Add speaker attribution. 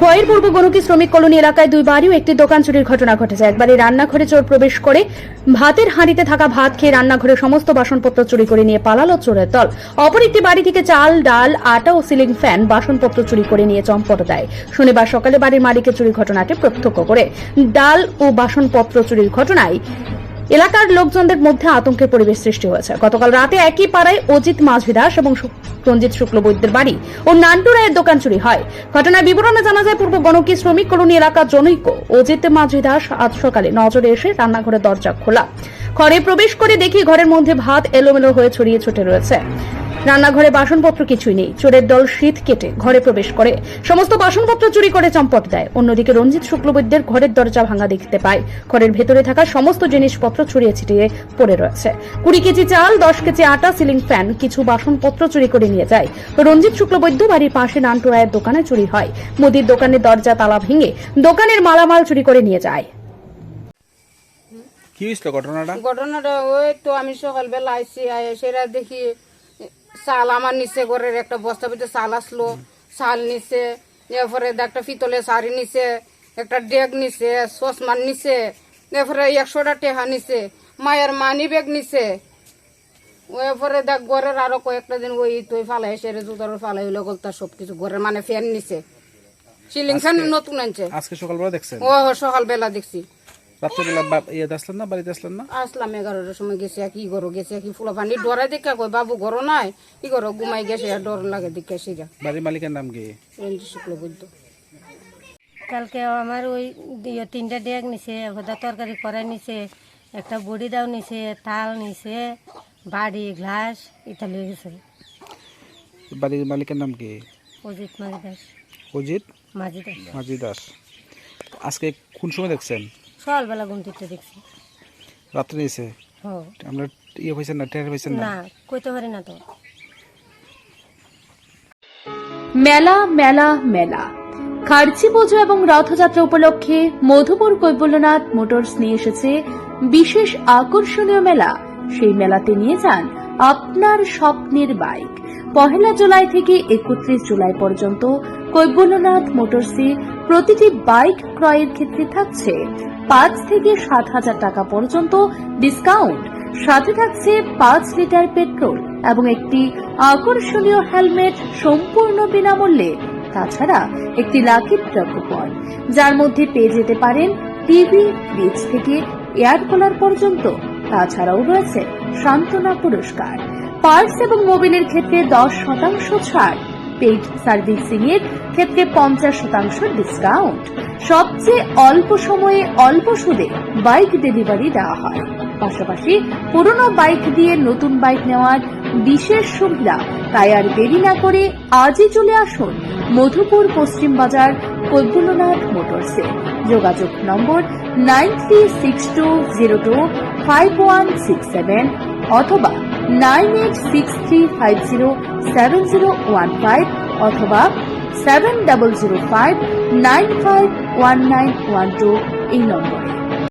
Speaker 1: খয়ের পূর্ব গণকি শ্রমিক কলোনি এলাকায় দুই বাড়ি ও একটি দোকান চুরির ঘটনা ঘটেছে। একবারে রান্নাঘরে চোর প্রবেশ করে ভাতের হাঁড়িতে থাকা ভাত খেয়ে রান্নাঘরে সমস্ত বাসনপত্র চুরি করে নিয়ে পালালো চোরের দল। অপর একটি বাড়ি থেকে চাল, ডাল, আটা ও সিলিং ফ্যান বাসনপত্র চুরি করে নিয়ে চম্পট দেয়। শনিবার সকালে বাড়ির মালিকের চুরি ঘটনাটি প্রত্যক্ষ করে। ডাল ও বাসনপত্র চুরির ঘটনায় এলাকার লোকজনদের মধ্যে আতঙ্কের পরিবেশ সৃষ্টি হয়েছে। গতকাল রাতে একই পাড়ায় অজিত মাঝভিদাস এবং রঞ্জিত শুক্লবৈদ্যের বাড়ি ও নান্টু রায়ের দোকান চুরি হয়। ঘটনার বিবরণে জানা যায়, পূর্ব গণকি শ্রমিক কলোনি এলাকার জনৈক অজিত মাঝভি দাস আজ সকালে নজরে এসে রান্নাঘরের দরজা খোলা। ঘরে প্রবেশ করে দেখি ঘরের মধ্যে ভাত এলোমেলো হয়ে ছড়িয়ে ছুটে রয়েছে। রান্নাঘরে বাসনপত্র কিছুই নেই। চোরের দল শীত কেটে ঘরে প্রবেশ করে। সমস্ত বাসনপত্র চুরি করে চম্পট দেয়। অন্যদিকে রঞ্জিত শুক্লবৈদ্যের ঘরের দরজা ভাঙা দেখতে পায়। ঘরের ভেতরে থাকা সমস্ত জিনিসপত্র ছড়িয়ে ছিটিয়ে পড়ে রয়েছে। কুড়ি কেজি চাল দশ কেজি আটা সিলিং ফ্যান কিছু বাসনপত্র চুরি করে নিয়ে যায়। রঞ্জিত শুক্লবৈদ্য বাড়ির পাশে নান্টু রায়ের দোকানে চুরি হয়। মুদির দোকানের দরজা তালা ভেঙে দোকানের মালামাল চুরি করে নিয়ে যায়।
Speaker 2: কি হয়েছিল ঘটনাটা?
Speaker 3: ঘটনাটা ওই তো আমি সকালবেলা আইসি আয় সেটা দেখি চাল আমার নিচে ঘরের একটা বস্তা ভিতরে চাল আসলো। চাল নিচে এরপরে একটা পিতলের শাড়ি নিচে একটা ডেগ নিচে চশমার নিচে এরপরে একশোটা টেহা নিচে মায়ের মানি ব্যাগ নিচে। এরপরে দেখ ঘরের আরও কয়েকটা দিন ওই তুই ফালাই সেরে জুতার ফালাই হইল গলতা সব কিছু ঘরের মানে ফ্যান নিচে। সিলিং ফ্যান নতুন আনছে।
Speaker 2: আজকে সকালবেলা দেখছেন?
Speaker 3: ও সকালবেলা দেখছি।
Speaker 2: রাত্রেবেলা ইয়ে আসলেন না? বাড়িতে আসলেন না?
Speaker 3: আসলাম এগারোটার সময় গেছে কি করো গেছে কি ফুলা পানি ডরাই দেখা কই বাবু ঘরও নাই কি করো ঘুমাই গেছে আর ডর লাগে দেখে সিজা
Speaker 2: বাড়ির মালিকের নাম কি?
Speaker 3: রঞ্জিত
Speaker 4: কালকে আমার ওই ইয়ে তিনটা ডেক নিছে হোদা তরকারি করাই নিছে একটা বড়ি দাও নিছে তাল নিছে বাড়ি গ্লাস ইত্যাদি গেছে।
Speaker 2: বাড়ির মালিকের নাম কি?
Speaker 4: অজিত মাঝি দাস।
Speaker 2: অজিত?
Speaker 4: মাঝি দাস।
Speaker 2: মাঝি দাস। আজকে কোন সময় দেখছেন?
Speaker 4: সকালবেলা ঘুম থেকে দেখছি।
Speaker 2: রাত্রে নিয়েছে
Speaker 4: হ।
Speaker 2: আমরা ইয়ে হয়েছেন না টের হয়েছেন না?
Speaker 4: না কইতে পারি না তো।
Speaker 1: মেলা মেলা মেলা। খার্চি পুজো এবং রথযাত্রা উপলক্ষে মধুপুর কৈবল্যনাথ মোটরস নিয়ে এসেছে বিশেষ আকর্ষণীয় মেলা। সেই মেলাতে নিয়ে যান আপনার স্বপ্নের বাইক। পহেলা জুলাই থেকে একত্রিশ জুলাই পর্যন্ত কৈবল্যনাথ মোটরসে প্রতিটি বাইক ক্রয়ের ক্ষেত্রে থাকছে পাঁচ থেকে সাত হাজার টাকা পর্যন্ত ডিসকাউন্ট সাথে থাকছে পাঁচ লিটার পেট্রোল এবং একটি আকর্ষণীয় হেলমেট সম্পূর্ণ বিনামূল্যে, তাছাড়া একটি লাকি ড্র কুপন যার মধ্যে পেয়ে যেতে পারেন টিভি ফ্রিজ থেকে এয়ার কুলার পর্যন্ত। তাছাড়াও রয়েছে সান্ত্বনা পুরস্কার। পার্স এবং মোবিলের ক্ষেত্রে দশ শতাংশ ছাড়। পেইড সার্ভিসিং এর ক্ষেত্রে পঞ্চাশ শতাংশ ডিসকাউন্ট। সবচেয়ে অল্প সময়ে অল্প সুদে বাইক ডেলিভারি দেওয়া হয়। পাশাপাশি পুরনো বাইক দিয়ে নতুন বাইক নেওয়ার বিশেষ সুবিধা তাই আর দেরি না করে আজই চলে আসুন মধুপুর পশ্চিম বাজার কৈবল্যনাথ মোটরসে যোগাযোগ number nine three six two zero two five one six seven অথবা nine eight six three five zero seven zero one five অথবা seven double zero five nine five one nine one two এই নম্বরে।